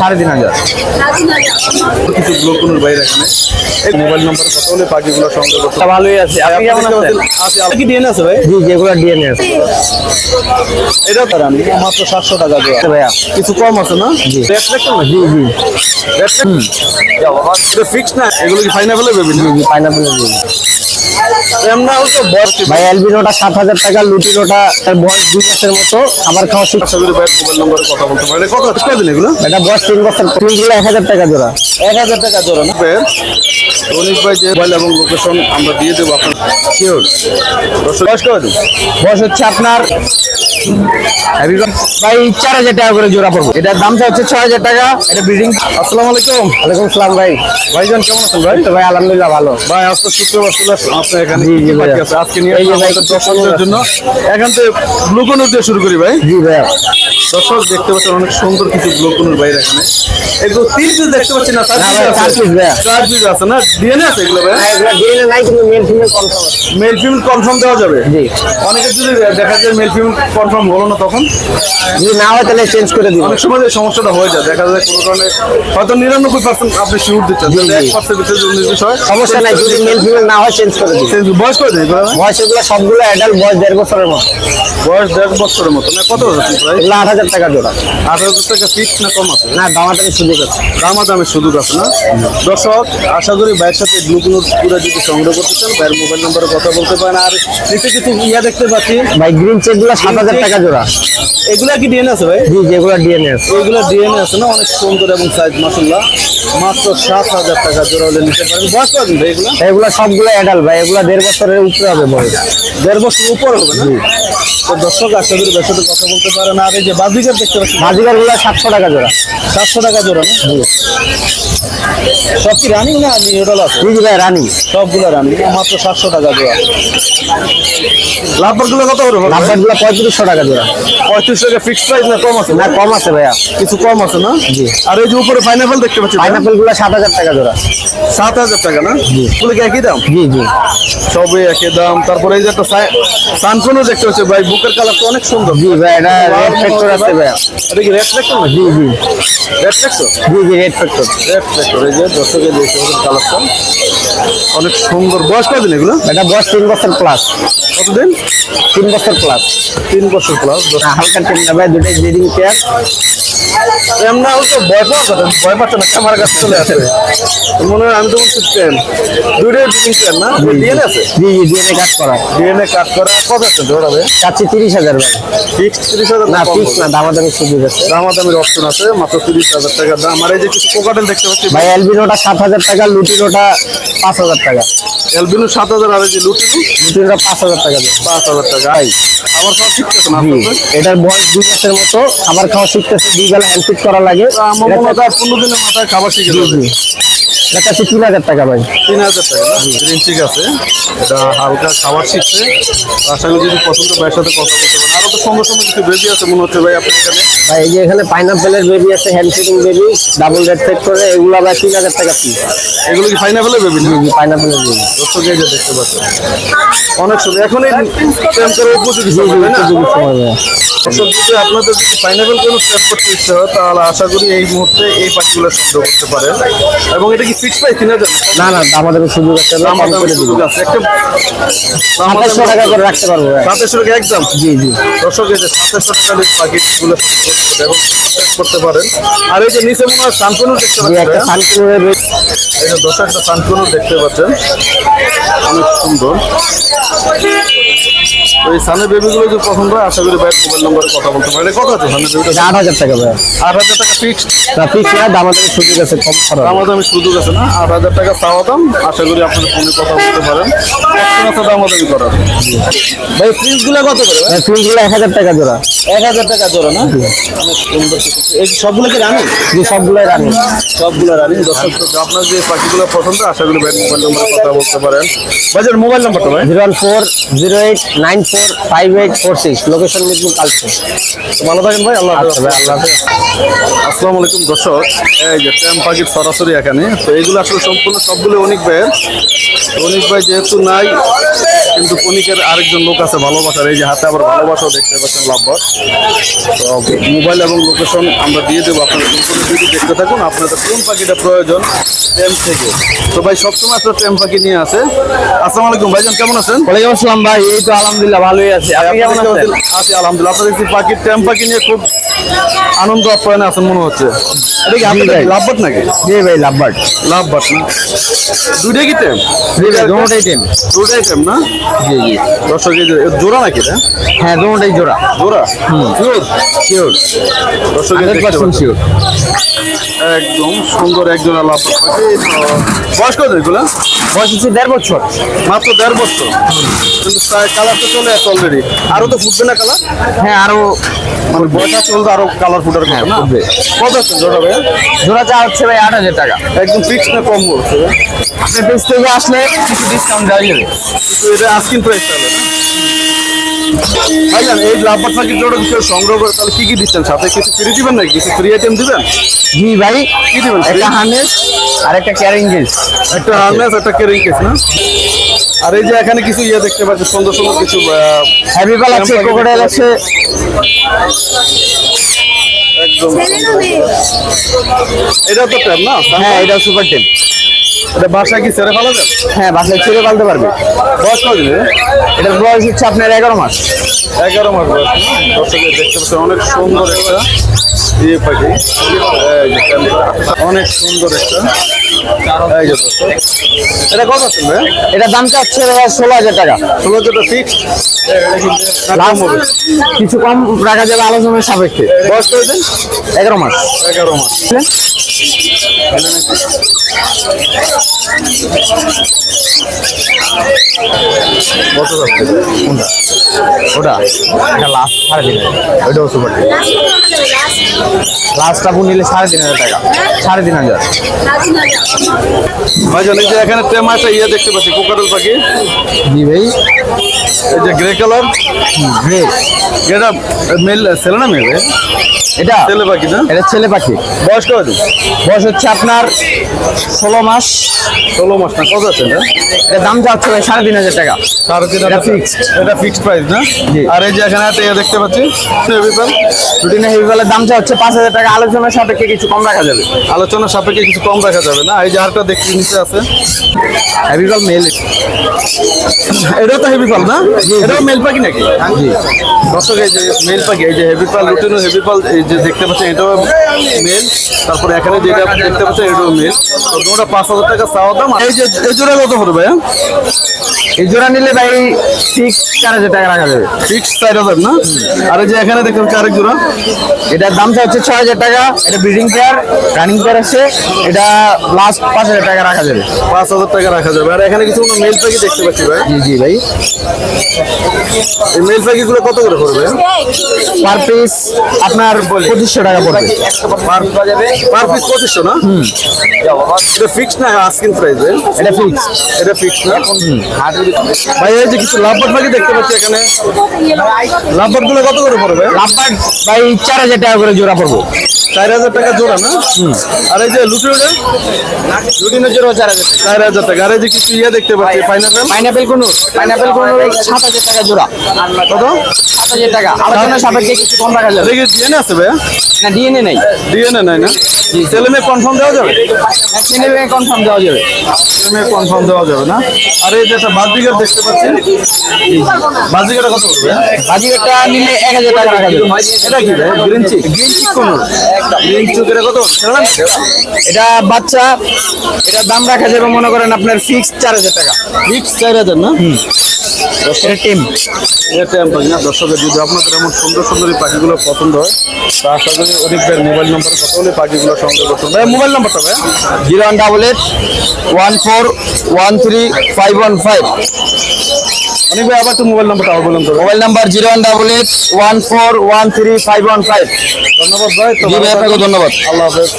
সাড়ে তিন হাজার। কিছু ব্লকুনের বাইরে এখানে। এই মোবাইল নম্বরে কথা বলে পাখিগুলো সংগ্রহ করতে ভালোই আছে। আপনি কেমন আছেন? আছে আপনার কি ডিএনএ আছে ভাই? জি যেগুলো ডিএনএ আছে। এটাও তার আমি মাত্র সাতশো টাকা দেওয়া ভাইয়া। কিছু কম আছে না? জি। রেট রাখতে না জি জি। এটা ফিক্স না এগুলো কি ফাইনাল হলে জি জি ভাই অ্যালবিনোটা সাত হাজার টাকা লুটিনোটা তার বয়স দুই মাসের মতো খাবার খাওয়া শিখছে নম্বরে কথা বলতে পারে কত কদিন এগুলো? এটা বয়স তিন বছর তিনগুলো এক হাজার টাকা জোড়া। এক হাজার টাকা জোড়া না? রনিক ভাই যে মোবাইল এবং লোকেশন আমরা দিয়ে দেবো আপনার শিওর। বয়স কদিন বয়স হচ্ছে আপনার ভাই চার হাজার টাকা করে জোড়া পড়ব। এটার দামটা হচ্ছে ছয় হাজার টাকা। এটা ব্রিডিং আসসালামু আলাইকুম। ওয়ালাইকুম আসসালাম ভাই। ভাইজান কেমন আছেন ভাই? ভাই আলহামদুলিল্লাহ ভালো। ভাই আজকে শুক্রবার চলে আসলাম। আপনার এখানে? আজকে নিয়ে ভাই, দর্শকদের জন্য। এখান থেকে ব্লুকনুর দিয়ে শুরু করি ভাই। জি ভাইয়া। দর্শক দেখতে পাচ্ছেন অনেক সুন্দর কিছু ব্লুকনুর বাইরে এখানে। এগুলো তিন পিস দেখতে পাচ্ছি না চার পিস চার আছে। চার পিস আছে না? ডিএনএ আছে এগুলো ভাই? ডিএনএ নাই কিন্তু male female confirm male female confirm দেওয়া যাবে? জি। অনেকের যদি দেখা যায় মেল ফিমেল কনফার্ম হলো না তখন? যদি না হয় তাহলে চেঞ্জ করে দিব। অনেক সময় সমস্যাটা হয়ে যায় দেখা যায় কোনো কারণে হয়তো নিরানব্বই পার্সেন্ট আপনি শিউর দিচ্ছেন। এক পার্সেন্ট ভিতরে যদি হয় সমস্যা নাই যদি মেল ফিমেল না হয় চেঞ্জ করে দিব। সে- বয়স করে দিই বয়স এগুলো সবগুলো অ্যাডাল্ট বয়স দেড় বছরের মতো। বয়স দেড় বছরের মতো না কত হচ্ছে প্রায় আট হাজার টাকা জোড়া। আট হাজার টাকা ফিক্স না কম আছে? না দামাদামি সুযোগ আছে। দামা দামের সুযোগ আছে না? দর্শক আশা করি ভাইয়ের সাথে ব্লুকুনোর পুরো যদি সংগ্রহ করতে চান ভাইয়ের মোবাইল নম্বরে কথা বলতে পারেন। আর নিচে কিছু ইয়া দেখতে পাচ্ছি। ভাই গ্রিন চেকগুলো সাত হাজার টাকা জোড়া। এগুলা কি ডিএনএ আছে ভাই? জি যেগুলো ডিএনএ আছে। এইগুলো ডিএনএ আছে না? অনেক সুন্দর এবং সাইজ মাসাল্লাহ মাত্র সাত হাজার টাকা জোড়া হলে নিতে পারেন। বয়স কদিন ভাই এগুলো? এগুলো সবগুলো অ্যাডাল্ট ভাই এগুলো দেড় বছরের উপরে হবে বয়স। দেড় বছর উপর হবে না? তো দর্শক আশা করি সাথে কথা বলতে পারেন। আর এই যে বাজিকার দেখতে পাচ্ছি। বাজিকারগুলো সাতশো টাকা জোড়া। সাতশো টাকা জোড়া না? সব কি রানিং না নিউডাল আছে? জি জি ভাই রানি সবগুলো রানিং মাত্র সাতশো টাকা জোড়া। লাভবারগুলো কত করে লাভবারগুলো পঁয়ত্রিশশো টাকা জোড়া। পঁয়ত্রিশ টাকা ফিক্সড প্রাইস না কম আছে? না কম আছে ভাইয়া। কিছু কম আছে না? জি। আর এই যে উপরে পাইনাপেল দেখতে পাচ্ছি পাইনাপেলগুলো সাত হাজার টাকা জোড়া। সাত হাজার টাকা না? এগুলো কি একই দাম? জি জি। সবই একই দাম। তারপরে এই যে একটা সানকোনও দেখতে পাচ্ছি ভাই বুকের কালারটা অনেক সুন্দর। জি ভাই এটা রেড ফ্যাক্টর আছে ভাইয়া এটা কি রেড ফ্যাক্টর না? জি জি। রেড ফ্যাক্টর জি জি রেড ফ্যাক্টর রেড ফ্যাক্টর এই যে দর্শকের পাচ্ছেন কালারটা অনেক সুন্দর। বয়স কদিন এগুলো? এটা বয়স তিন বছর প্লাস কতদিন? তিন বছর প্লাস তিন বছর প্লাস হালকা টেন্ডা ভাই দুটাই ব্রিডিং পেয়ার এমন হচ্ছে ভয় পাওয়া যাবে ভয় পাচ্ছে না আমার কাছে চলে আসে। মনে হয় আমি তো বলছি প্রেম দুইটাই বিডিং প্ল্যান না? ডিএনএ আছে? জি জি ডিএনএ কাজ করা। ডিএনএ কাট করা। কত আছে? ধরাবে চাচ্ছি তিরিশ হাজার ভাই। ফিক্স তিরিশ হাজার না ফিক্স না দামাদামি সুযোগ আছে দামাদামির অপশন আছে মাত্র তিরিশ হাজার টাকা দাম। আর এই যে কিছু কোকাটেল দেখতে পাচ্ছি ভাই সাত হাজার টাকা লুটিনোটা পাঁচ হাজার টাকা। এলবিনু সাত হাজার আর এই যে লুটিনু লুটিনোটা পাঁচ হাজার টাকা পাঁচ হাজার টাকা। সব শিখতেছে না? এটার বয়স দুই মাসের মতো খাবার খাওয়া শিখতেছে দুই বেলা হ্যান্ডফিট করা লাগে। পনেরো দিনের মাথায় খাবার শিখে এটা হচ্ছে তিন হাজার টাকা ভাই? তিন হাজার টাকা গ্রিন ঠিক আছে এটা হালকা খাবার শিখছে করি যদি পছন্দ ভাইয়ের সাথে কথা বলতে পারেন। আরও তো সঙ্গে সঙ্গে কিছু বেবি আছে মনে হচ্ছে ভাই আপনি এখানে। ভাই এই যে এখানে পাইনাপেলের বেবি আছে hand fitting baby double red fake করে এগুলো ভাই তিন হাজার টাকা পিস এগুলো কি ফাইনাবেলে বেবি জি পাইনাপেলের বেবি দর্শক এই যে দেখতে পাচ্ছেন। অনেক সুন্দর। এখন এই প্রেম করার উপযোগী সময়, না? দর্শক যদি আপনাদের যদি ফাইনাবেল কোনো প্রেম করতে ইচ্ছে হয় তাহলে আশা করি এই মুহূর্তে এই পাখিগুলো সংগ্রহ করতে পারেন। এবং এটা কি ফিক্স প্রাইস তিন হাজার না। না দামাদামি সুযোগ আছে দিব সুযোগ আছে। একটা সাতাশশো টাকা করে রাখতে পারব সাতাশশো টাকা একদম জি জি। দর্শক এই যে সাতাশশো টাকা দিয়ে পাখিগুলো এবং করতে পারেন। আর এই যে নিচে মনে হয় সানকুনও দেখতে পাচ্ছেন। সানকুনের এই যে দর্শক একটা সানকুনও দেখতে পাচ্ছেন। অনেক সুন্দর। তো এই সানের বেবিগুলো যদি পছন্দ হয় আশা করি ভাই মোবাইল নম্বরে কথা বলতে পারেন কত আছে সানের বেবিটা আট হাজার টাকা ভাই আট হাজার টাকা ফিক্সড না ফিক্স না দামাদামি সুযোগ আছে কম খরচ। দাম দামি সুযোগ আছে না? আট হাজার টাকা চাওয়া দাম আশা করি আপনার ফোনে কথা বলতে পারেন। একশো মাসে দাম দামি করার? ভাই ফ্রিজগুলো কত করে ভাই? ফিক্সগুলো এক হাজার টাকা জোড়া। এক হাজার টাকা জোড়া না? অনেক সুন্দর এই সবগুলো কি রানি যে সবগুলোই রানি সবগুলো রানি দর্শক। আপনার যে পাখিগুলো পছন্দ আশা করি ভাই মোবাইল নম্বরে কথা বলতে পারেন। বাজার মোবাইল নাম্বারটা ভাই? Zero one four zero eight nine four five eight four six location Mirpur কালচে। ভালো থাকেন ভাই আল্লাহ আচ্ছা ভাই আল্লাহ। আসসালামু আলাইকুম দর্শক। এই যে ট্যাম পাখির সরাসরি এখানে। তো এগুলো আসলে সম্পূর্ণ সবগুলো অনেক ভাইয়ের। অনেক ভাই যেহেতু নাই কিন্তু কনিকের আরেকজন লোক আছে ভালোবাসার। এই যে হাতে আবার ভালোবাসাও দেখতে পাচ্ছেন লাভবাস তো মোবাইল এবং লোকেশন আমরা দিয়ে দেবো আপনারা সম্পূর্ণ ভিডিও দেখতে থাকুন আপনাদের কোন পাখিটা প্রয়োজন টেম থেকে। তো ভাই সবসময় আপনার টেম পাখি নিয়ে আছে আসসালামু আলাইকুম ভাইজান কেমন আছেন? ওয়ালাইকুম আসসালাম ভাই এই তো আলহামদুলিল্লাহ ভালোই আছে। আপনি কেমন আছেন? আছি আলহামদুলিল্লাহ। আপনার একটি পাখির টেম পাখি নিয়ে খুব আনন্দ আপ্যায়নে আছেন মনে হচ্ছে? এটা কি আপনাদের ভাই। লাভবাট নাকি? জি ভাই লাভবার্ড লাভবাট না। দুইটাই কি টেম জি ভাই দুটোটাই টেম দুটাই টেম না? জি জি। দর্শক জোড়া নাকি এটা? হ্যাঁ দুটোটাই জোড়া। জোড়া? শিওর শিওর দর্শক এই হান্ড্রেড দেখতে পার্সেন্ট পাচ্ছেন। শিওর একদম সুন্দর পাখি তো বয়স কত এগুলা? বয়স হচ্ছে দেড় বছর। মাত্র দেড় বছর। কিন্তু প্রায় কালার তো চলে আসছে অলরেডি আরও তো ফুটবে না কালার হ্যাঁ আরও মানে বয়স চলতে আরও কালার ফুটার কথা না? ফুটবে। কত আছে জোড়া ভাই জোড়া চা হচ্ছে ভাই আট হাজার টাকা। একদম ফিক্স না কম বলছে আপনার পেজ থেকে আসলে কিছু ডিসকাউন্ট দেওয়া যাবে। তো এটা আস্কিং প্রাইস তাহলে ভাইজান এই লাভবার পাখির জোড়া কেউ সংগ্রহ করে তাহলে কি কি দিচ্ছেন সাথে? কিছু ফ্রি দিবেন নাকি? কিছু ফ্রি আইটেম দিবেন? জি ভাই কি দিবেন একটা হার্নেস আর একটা ক্যারিং কেস একটা হার্নেস একটা কেরিং কেস না? আর এই যে এখানে কিছু ইয়ে দেখতে পাচ্ছি সুন্দর সুন্দর কিছু হ্যাভি পাল আছে ক্রোকোডাইল আছে। একদম এটা তো ট্যাব না? হ্যাঁ এটা সুপার টেম এটা বাসায় কি ছেড়ে ফেলা হ্যাঁ বাসায় ছেড়ে পালতে পারবে। বয়স কত এটার বয়স হচ্ছে আপনার এগারো মাস। এগারো মাস বয়স। দর্শকে দেখতে পাচ্ছেন অনেক সুন্দর একটা ইয়ে পাখি। অনেক সুন্দর একটা। এটা কত আছে ভাই ষোলো হাজার টাকা। ষোলো ফিক্স কিছু কম রাখা যাবে আলোচনার সাপেক্ষে। বয়স এগারো মাস। এগারো মাস। কত যাচ্ছে ওটা? এটা লাস্ট সাড়ে তিন হাজার। ওইটাও সুপার লাস্ট আপনি নিলে সাড়ে তিন হাজার টাকা। সাড়ে তিন হাজার। ভাইজান এই যে এখানে টেমা একটা ইয়ে দেখতে পাচ্ছি কোকারেল পাখি। জি ভাই। এই যে গ্রে কালার গ্রে এটা মেল ছেলে না মেয়ে ভাই? এটা ছেলে পাখি না? এটা ছেলে পাখি। বয়স কত? বয়স হচ্ছে আপনার ষোলো মাস। ষোলো মাস না কত আছে এটা? দাম যাচ্ছে ভাই সাড়ে তিন হাজার টাকা। সাড়ে তিন এটা হাজার fixed। এটা ফিক্সড প্রাইস না। আর এই যে এখানে ইয়ে দেখতে পাচ্ছি বিপাল রুটিনে হেভি পালের দামটা হচ্ছে পাঁচ হাজার টাকা। আলোচনার সাপেক্ষে কিছু কম রাখা যাবে। আলোচনার সাপেক্ষে কিছু কম রাখা যাবে না? এই যে আরেকটা দেখতে নিচে আছে। হেভি পাল মেল এটাও তো হেভি পাল না? এটাও মেল পাখি নাকি? জি। দর্শক এই যে মেল পাখি এই যে হেভি পাল রুটিন হেভি পাল এই যে দেখতে পাচ্ছেন এটাও মেল তারপরে এখানে যেটা দেখতে পাচ্ছেন এটাও মেল তো পাঁচ হাজার টাকা চাওয়া দাম এই যে, এই জোড়া কত ভাইয়া? এই জোড়া নিলে ভাই ঠিক চার হাজার টাকা রাখা যাবে। ফিক্স চার হাজার না? আর যে এখানে পাচ্ছি আরেক জোড়া। এটার দামটা হচ্ছে ছয় হাজার টাকা। এটা ব্রিডিং পেয়ার রানিং পেয়ার আছে। এটা লাস্ট পাঁচ হাজার টাকা রাখা যাবে। পাঁচ হাজার টাকা রাখা যাবে। আর এখানে কিছু মেল পাখি দেখতে পাচ্ছি ভাই। জি জি ভাই। এই মেল পাখিগুলো কত করে পড়বে? পার পিস আপনার পঁচিশশো টাকা পড়বে। পার পিস পঁচিশশো না? এটা ফিক্স না আস্কিং প্রাইস এটা ফিক্স এটা ফিক্স না? ভাই এই যে কিছু লাভবাট পাখি দেখতে পাচ্ছি এখানে। লাভবাটগুলো কত করে পড়বে? লাভবার্ড ভাই চার হাজার টাকা করে জোড়া পড়ব। চার হাজার টাকা জোড়া না? আর এই যে লুটিওটা রুটিনের জোড়া চার হাজার চার হাজার টাকা। আর এই যে কিছু ইয়ে দেখতে পাচ্ছি পাইনাপেল পাইনাপেল কোন পাইনাপেল কোন সাত হাজার টাকা জোড়া। কত? সাত হাজার টাকা। আলোচনার সাপেক্ষে কিছু কম রাখা যাবে। দেখি ডিএনএ আছে ভাইয়া? না ডিএনএ নেই। ডিএনএ নাই না? ছেলে মেয়ে কনফার্ম দেওয়া যাবে? এক কনফার্ম দেওয়া যাবে। ছেলে মেয়ে কনফার্ম দেওয়া যাবে না? আর এই যে একটা বাদ্রিকার দেখতে পাচ্ছি বাদ্রিকাটা কত করবে বাজিটা নিলে এক হাজার টাকা রাখা যাবে। এটা কি ভাই গ্রিন চিক গ্রিন চিক কোন গ্রিন চিক এটা কত? ছেলে এটা বাচ্চা এটার দাম রাখা যাবে মনে করেন আপনার ফিক্স চার হাজার টাকা। ফিক্স চার হাজার না? এটা টিম। এটা আমি পাখি না? দর্শকের যদি আপনাদের এমন সুন্দর সুন্দর এই পাখিগুলো পছন্দ হয় তা আশা করি অনেক মোবাইল নাম্বার কথা বলে পাখিগুলো মোবাইল নাম্বারটা ভাই। Zero one double eight one four one three five one five. অনেক ভাই আবার তো মোবাইল নাম্বারটা আবার বলুন তো। Mobile number zero one double eight one four one three five one five. ধন্যবাদ ভাই তো আপনাকে ধন্যবাদ। আল্লাহ হাফেজ।